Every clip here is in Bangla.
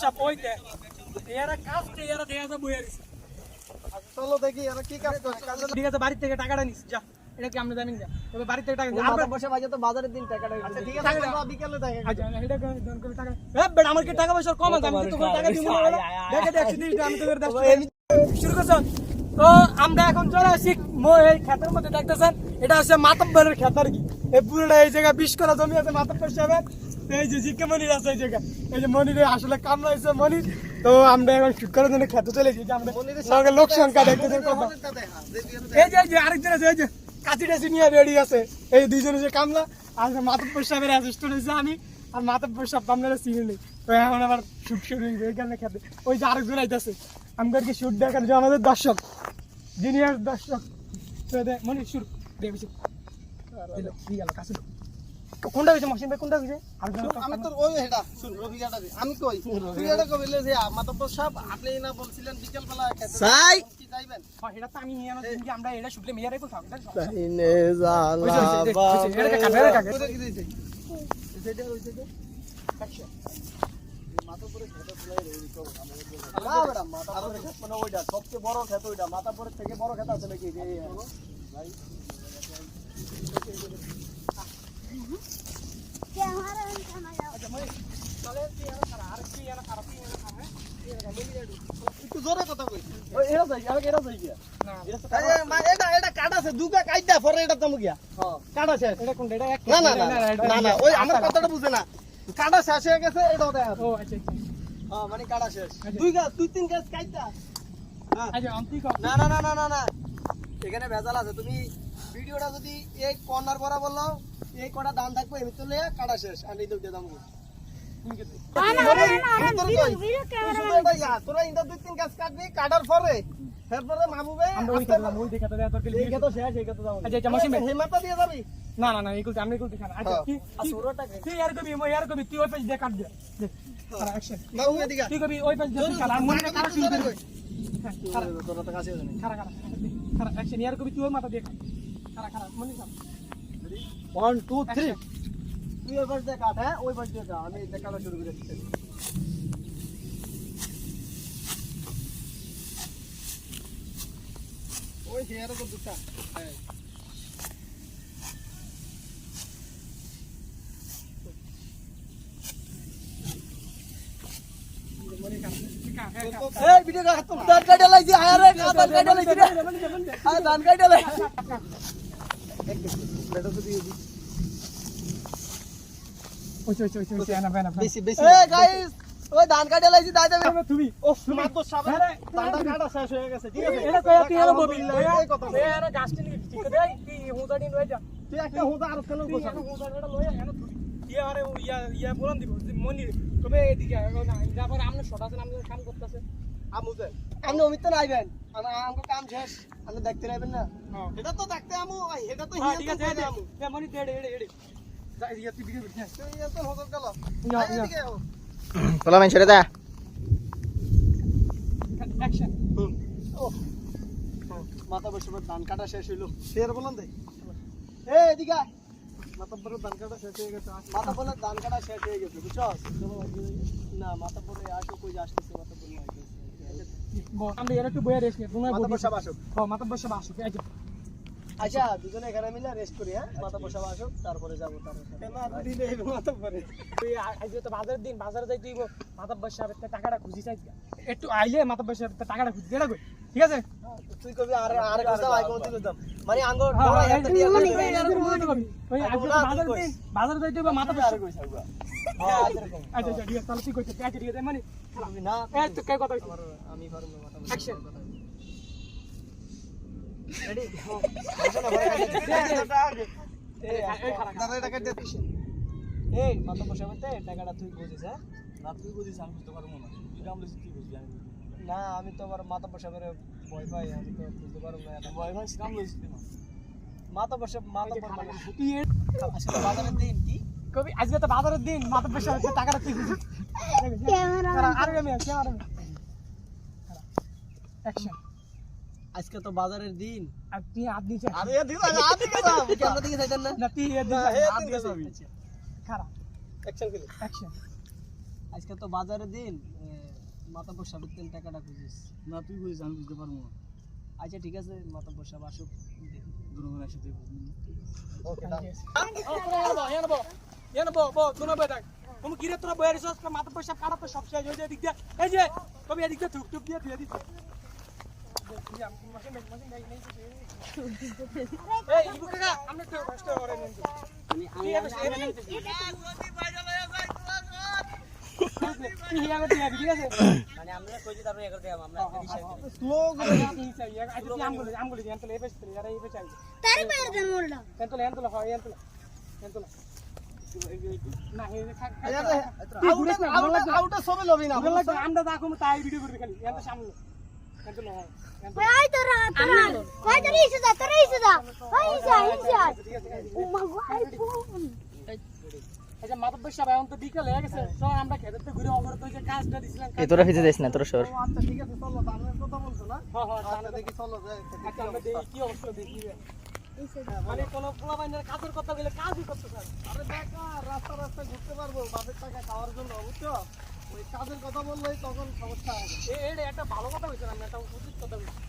সাপ ওইতে এরা কাজটা এরা দেখা যায় বইয়া দিছে চলো দেখি এরা কি কাজ করে কাজ ঠিক আছে বাড়ি থেকে টাকাটা নিস যা এটা কি আমরা জানি না তবে বাড়ি থেকে টাকা। মাথা বসে বাজে তো বাজারের দিন টাকাটা আচ্ছা ঠিক আছে আমরা বিকেলে আচ্ছা, এটা করে দান করে টাকা এ বেটা আমার কি টাকা পয়সা কম আছে আমি তো টাকা দিব না দেখে দে 130 টাকা আমি দাস শুরু তো আমরা এখন চলে আসি এই ক্ষেতের মধ্যে দেখতেছেন এটা হচ্ছে মাতব্বরের ক্ষেত আর কি এই পুরোটা এই জায়গায় বিশ করা জমি আছে মাতব্বর সাহেবের তো এই যে জিকে মনির আছে এই যে মনিরে আসলে মনির। তো আমরা এখন শুট করার জন্য খেতে চলে গেছি আমরা সঙ্গে লোক সংখ্যা দেখতেছেন কত। এই যে এই যে আরেকজন আছে এই যে কাঁচি টাচি নিয়ে রেডি আছে। এই দুইজন হচ্ছে কামলা আর মাতব্বর সাহেবের অ্যাসিস্ট্যান্ট হচ্ছে আমি আর মাতব্বর সাহেব আপনারা চিনি নেই তো এখন আবার শুট শুরু এখানে খেতে। ওই যে আরেকজন আইতাছে আমাদেরকে শুট দেখার যে আমাদের দর্শক জিনিয়ার দর্শক মনে দেখছি। দিয়ে গেল কাছে কোনটা হয়েছে? মহসিন ভাই কোনটা আরেকজন আমি তো ওই হেডা শুন দে। আমি কই? তুই এটা কইলে যে মাতব্বর সাহেব আপনি না বলছিলেন বিকেল বেলা খেতে সাই। কি যাইবেন? হ্যাঁ, এটা তো আমি নিয়ে আনো আমরা এটা মেয়ারে তাইনে জালা পরে খেত মানে ওইটা সবচেয়ে বড় খেত ওইটা মাথা থেকে বড় খেত আছে নাকি? ভাই কাটা হ্যাঁ। শেষ। হয়ে গেছে দেখা আচ্ছা আচ্ছা। হ্যাঁ মানে কাটা শেষ। আচ্ছা। দুই গাছ দুই তিন গাছ কাইটা। আচ্ছা কর। না না না না না না। এখানে ভেজাল আছে তুমি ভিডিওটা যদি এই কর্নার বরা বলল এই কটা দাম থাকবে এমনি তো লইয়া কাটা শেষ আর এই দুটো দাম তোরা ইন্দা দুই তিন গাছ কাটবি কাটার পরে এরপরে মামুবে আমরা ওই কাটলাম ওই দেখা তোর তোর এই তো শেষ এই তো দাম আচ্ছা আচ্ছা হেমাতা দিয়ে যাবি? না না না এগুলো আমরা দেখান আচ্ছা হ্যাঁ। কি? তুই ইয়ার কবি মই ইয়ার কবি তুই ওই পেজ দিয়ে কাট দে। অ্যাকশন তুই কবি ওই পেজ দিয়ে কাট আর মনে কাটা শুরু করে হ্যাঁ, খারা তোরা তো কাছে জানি খারা খারা খারা অ্যাকশন ইয়ার কবি তুই ওর মাথা দিয়ে কাট। ওয়ান টু থ্রি তুই ওই পাশ দিয়ে কাট হ্যাঁ ওই পাশ দিয়ে যা আমি এটা কাটা শুরু করে দিচ্ছি ওই হেয়ারও তো দুটা। হ্যাঁ। মনে কাট কাট হ্যাঁ কাট এই ভিডিও কাট তো দান কাটা লাইছি আয় রে দান কাটা লাইছি ইয়া বলান দিব যে মনি তবে এদিকে আমনে শট আছে আমনে কাম করতেছে আমুতে আপনি অমিত না আইবেন আমার আমগো কাম শেষ। আপনি দেখতে রাখবেন না। হ্যাঁ। এটা তো দেখতে আমু। এটা তো হ্যাঁ হিয়া ঠিক আছে আমু। এ মনি দে দে দে যা তুই ভিডিও করছিস তুই ইয়া হজর গেল। ইয়া আয় ইয়া এদিকে আও। পোলা মেন ছেড়ে দে। অ্যাকশন ও। মাথা বসে ধান কাটা শেষ হইল। ফের বলুন দে। এ এদিকে। মাথা পরে ধান কাটা শেষ হয়ে গেছে মাথা পরে ধান কাটা শেষ হয়ে গেছে বুঝছ না মাথা পরে আসো কই আসতেছে মাথা পরে আমরা এর একটু বইয়া রেস্ট নিয়ে তোমার বসা বাসো হ্যাঁ মাথা বসে বাসু এই যে আচ্ছা দুজনে এখানে মিলে রেস্ট করি হ্যাঁ মাথা বসা বাসো তারপরে যাব তারপরে মাথা পরে তুই আজকে তো বাজারের দিন বাজারে যাই তুই মাথা বসে টাকাটা খুঁজি চাই একটু আইলে মাথা বসে টাকাটা খুঁজি দেড়া কই ঠিক আছে তুই কবি আরে আরে কইতাম আই কোন তুই মানে আঙ্গো হ্যাঁ, হ্যাঁ, মনে বাজারে যাইতে হবে মাথা বসে আরে কইছ আগুয়া হ্যাঁ এরকম আচ্ছা না আমি তুই বুঝিস আমি বুঝতে পারব না তুই কাম বুঝবি আমি না। আমি তো আবার মাথা বসা করে ভয় পাই আমি তো বুঝতে পারব না। ভয় ভাই কাম বাজারের দিন কি কবি আজকে তো বাজারের দিন মাথা বসে হবে টাকাটা অ্যাকশন আজকে তো বাজারের দিন আর তুই আরে দিন আদিকে যাও দিকে যাইতেন না না তুই এ হ্যাঁ, দিছে এ হাত দিকে খারাপ অ্যাকশন ফিল্ম অ্যাকশন আজকে তো বাজারে দিন মাথা তেল টাকাটা খুঁজিস না তুই বুঝিস আমি বুঝতে পারব না আচ্ছা ঠিক আছে মাথা আসুক দেখি। দুর্গণ আসে এন বো বো তোরা বই দেখ। কোন কিরে তোরা বই আরিস মাথা পয়সা কাটা তো সব শেষ হয়ে যায় দিক দিয়ে। এই যে কবি এদিক দিয়ে ঠুক ঠুক দিয়ে দিয়ে দিচ্ছে এই ইবু কাকা আমরা তো কষ্ট করে নেন। আমি আমি ఎంతలో ఎంతలో ఎంతలో আমরা দেখো তাই ভিডিও করবি খালি এত সামনে এত নয় ভাই তোরা তোরা ভাই তোরা ইসে দা তোরা ইসে দা ভাই ইসে ইসে ও মা গো আইফোন আচ্ছা মাতব্বর সাহেব এখন তো বিকেল হয়ে গেছে তো আমরা খেতে ঘুরে অবরত হয়ে যে কাজটা দিছিলাম এ তোরা ফিজে দিস না তোরা সর। আচ্ছা ঠিক আছে চলো দামের কথা বলছো না? হ্যাঁ হ্যাঁ আচ্ছা দেখি চলো আচ্ছা আমরা দেখি কি অবস্থা দেখি। মানে কোনো পোলা কাজের কথা বলে কাজই করতে স্যার আরে বেকার রাস্তা রাস্তা ঘুরতে পারব বাপের টাকা খাওয়ার জন্য বুঝছ? ওই কাজের কথা বললেই তখন সমস্যা হবে এটা একটা ভালো কথা হয়েছে না একটা উচিত কথা বলছি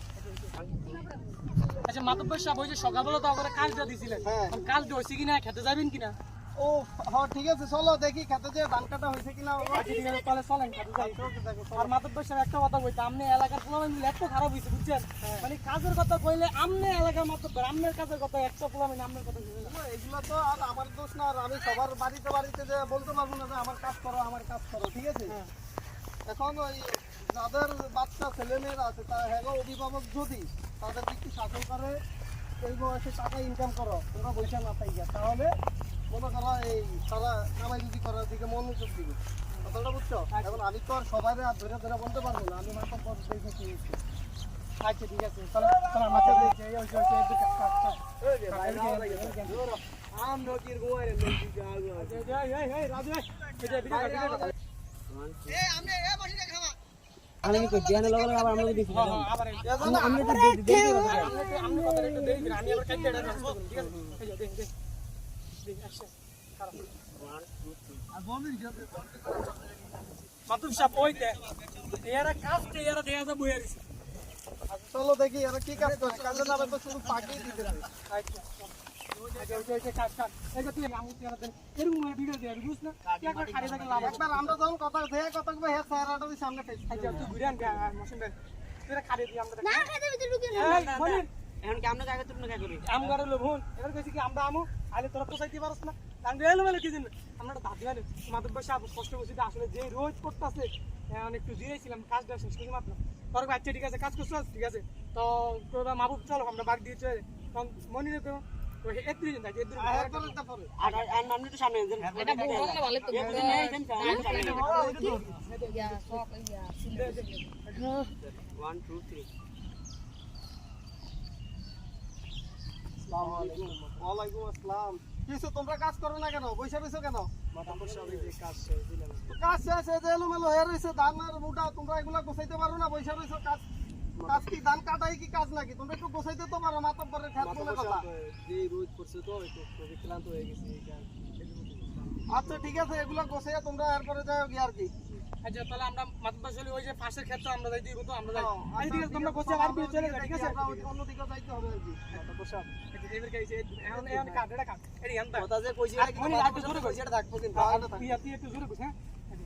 আচ্ছা মাতব্বর সাহেব ওই যে সকালবেলা তো আমার কাজটা দিছিলেন। হ্যাঁ। কাজটা হয়েছে কিনা খেতে যাবেন কিনা? ও হ্যাঁ ঠিক আছে চলো দেখি খেতে যে ধান কাটা হয়েছে কিনা। আচ্ছা তাহলে চলেন আর একটা কথা বলতে আমনে এলাকার পোলামেন মিলে এত খারাপ হয়েছে বুঝছেন? মানে কাজের কথা কইলে আমনে এলাকার মাতব্বর আমনের কাজের কথা একশো পোলামেন আমনের কথা এগুলো তো আর আমার দোষ না আর আমি সবার বাড়িতে বাড়িতে যে বলতে পারব না যে আমার কাজ করো আমার কাজ করো ঠিক আছে? এখন ওই যাদের বাচ্চা ছেলেমেয়েরা আছে তারা হ্যাঁ অভিভাবক যদি তাদের একটু শাসন করে এই বয়সে টাকা ইনকাম করো তোমরা বৈশা না তাহলে মনে করো এই তারা কামাই যদি করার দিকে মনোযোগ দিবে। কথাটা বুঝছ? এখন আমি তো আর সবাই আর ধরে ধরে বলতে পারব না আমি মাথা পর দেখেছি আচ্ছা ঠিক আছে চলো চলো মাথা দেখছি এই ওই ওই এই কাজ কাজ আম নদীর গোয়ারে নদী যাওয়া এই এই এই রাজু এই এই যে ভিডিও ভিডিও আমি কি করছি লগা লগা আবার আমরা দেখি আবার আমি তো দেখি আমনে আমনে কথা। একটু দেই দিন আমি আবার কাটতে ঠিক আছে মাতুম সাপ ওইতে এরা কাজতে এরা দেয়া যা বইয়া দিছে। চলো দেখি এরা কি কাজ করছে কাজের নামে তো শুধু পাকিয়ে দিতে আচ্ছা কাজ কাজ। দিয়ে না একবার আমরা যখন কথা কথা কবে হ্যাঁ সামনে খাড়ি দিয়ে আমরা এখন কি আমরা জায়গা তুমি কাজ করি? আম গাড়ি লোভন এবার কইছি কি আমরা আমু? আলে তোরা পোষাইতে পারছ না। আমি এলো মানে কি জানি? আমরা দাদি মানে মাদক বসে আপ কষ্ট করছি আসলে যে রোজ করতেছে অনেক একটু জিরেছিলাম কাজটা শেষ করে মাত্র। তোর আচ্ছা ঠিক আছে কাজ করছ? ঠিক আছে। তো তোরা মাবুক চলো আমরা বাড়ি দিয়ে চলে তখন মনিরে তো ওই এত্রি দিন থাকে এত্রি আয়ার করে দিতে পারে আর আর আপনি তো সামনে দেন এটা বলতে ভালো তো নেই দেন ইয়া সব ইয়া 1 2 3 আসসালামু আলাইকুম ওয়ালাইকুম আসসালাম। কিছু তোমরা কাজ করো না কেন? কেন? কাজ শেষ এলোমেলো হয়ে রয়েছে ধান আর মুটা তোমরা এগুলা গোছাইতে পারো না কাজ কাজ কি ধান কাটাই কি কাজ নাকি? তোমরা একটু গোছাইতে তো পারো মাতব পরে খ্যাত বলে কথা। রোজ করছে তো একটু ক্লান্ত হয়ে গেছে আচ্ছা ঠিক আছে এগুলা গোছাইয়া তোমরা এরপরে যাও কি আর কি। আচ্ছা তাহলে আমরা মাতবা চলে ওই যে পাশের ক্ষেত্রে আমরা যাই দিব তো আমরা যাই। হ্যাঁ, এই ঠিক আছে আচ্ছা, তোমরা ঠিক গোছা আছে, চলে যাও ঠিক আছে? অন্যদিকে যাইতে হবে আর কি। মাথা বসে এবার কাইছে এখন এখন কাট এটা কাট। এটা এন্তা কথা যে কইছি আর মনি আর একটু কইছে। এটা থাকব কিন্তু তুই তুই একটু জোরে কইছ হ্যাঁ?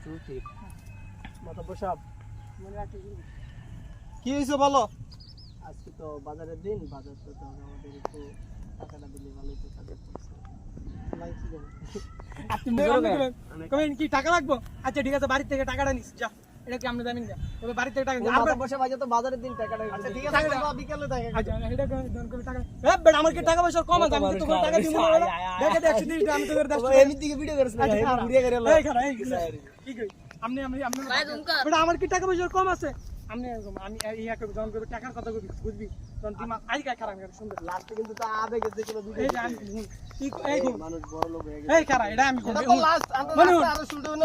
1 2 3 মাথা বসাব রাখতে কি হয়েছে বলো? আজকে তো বাজারের দিন বাজার তো আমাদের একটু টাকাটা দিলে ভালোই তো কাজে আপনি কি টাকা লাগবো? আচ্ছা ঠিক আছে বাড়ির থেকে টাকাটা নিস যা। এটা কি আপনি জানেন না তবে বাড়িতে টাকা ও দিন। মাথা আর বসে বাজে তো বাজারের দিন টাকাটা আচ্ছা ঠিক টাকা আছে দাও। তোমরা বিকেলে দেখা আচ্ছা, এটা করে দেন করে টাকা এ বেটা আমার কি টাকা পয়সা কম আছে আমি তো তোকে টাকা দিব না বেটা। দেখে দে 130 টাকা আমি তোকে 10 টাকা এমনি দিকে ভিডিও করিস না আচ্ছা, এমনি খারাপ। ঘুরিয়ে করে এই খারাপ, এই খারাপ। কি কই? আপনি আপনি আপনি বেটা আমার কি টাকা পয়সা কম আছে আপনি এরকম, আমি এই এক যখন করবি টাকার কথা কবি বুঝবি? তখন তুই মা- আই কা খারাপ করে সুন্দর লাস্টে কিন্তু তা এই আমি এই মানুষ বড় লোক হয়ে গেছে। এই খারাপ এটা আমি লাস্ট মনে। শুট না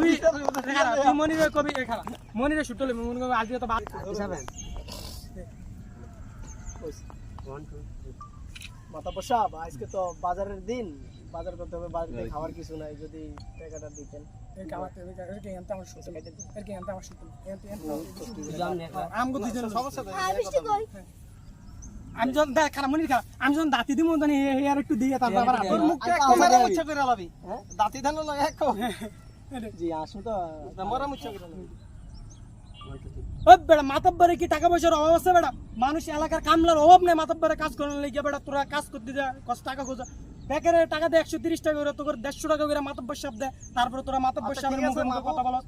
তুই মনিরে কবি এই খারাপ। মনিরে মনে করবি আজকে তো বাদ হিসাবে মাথা বসা আজকে তো বাজারের দিন। বাজার করতে হবে বাজারে খাওয়ার কিছু নাই যদি টাকাটা দিতেন। আর বৃষ্টি কই? আমি যখন দেখ খারাপ মনির খারাপ। আমি যখন দাঁতি দিব জানি আর একটু দিয়ে তারপর আবার আবার- মুখটা কমারে মুচ্ছা করে লাবি। হ্যাঁ? দাঁতি ধান জি তো। মরা করে মাতব্বরে কি টাকা পয়সার অভাব আছে বেটা মানুষ এলাকার কামলার অভাব নেই মাতব্বরে কাজ করার লেগে বেড়া তোরা কাজ করতে যা কষ্ট টাকা খোঁজা। বেকারে টাকা দেয় একশো তিরিশ টাকা করে তোর দেড়শো টাকা করে মাতব্বর সাপ দেয় তারপরে তোরা মাতব্বর আচ্ছা, সাপের মুখে মুখে কথা বলো।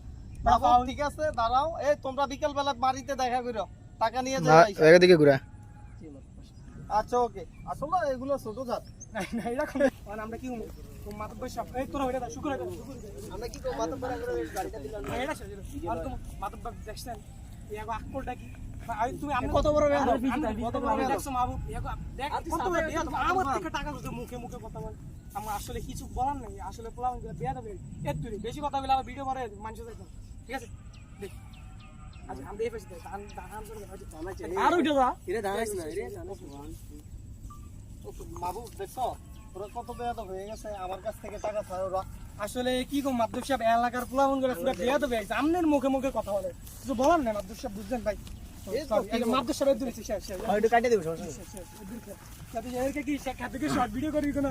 ঠিক আছে দাঁড়াও। এই তোমরা বিকেল বেলা বাড়িতে দেখা করো। টাকা নিয়ে যাও আইসা। দিকে ঘুরা। আচ্ছা ওকে। আসলে এগুলো ছোট জাত। এরকম মানে আমরা কি মাতব্বর সাপ এই তোরা ওইটা শুকুর। আমরা কি গাড়িটা দিলাম। আর মাতব্বর দেখছেন? ইয়াগো আকলটা কি? কত বড়। আমার টাকা মুখে মুখে কথা বলে। আমার আসলে কিছু বলার নেই আসলে পোলা বেয়াদব এর তুই বেশি কথা বলে আবার ভিডিও করে মানুষ ঠিক আছে? দেখ। আচ্ছা আমি এই পাশে দান দান আর উঠে যা এরে দাঁড়াইছ না এরে জানাস বাবু দেখছ? তোরা কত বেয়াদব হয়ে গেছে আমার কাছ থেকে টাকা ছাড়ো আসলে কি কম মাদ্দুর সাহেব এলাকার পোলাবন করে পুরো হয়ে গেছে আমনের মুখে মুখে কথা বলে। কিছু বলার নেই মাদ্দুর সাহেব বুঝছেন ভাই? একটু ভিডিও করবি কোনো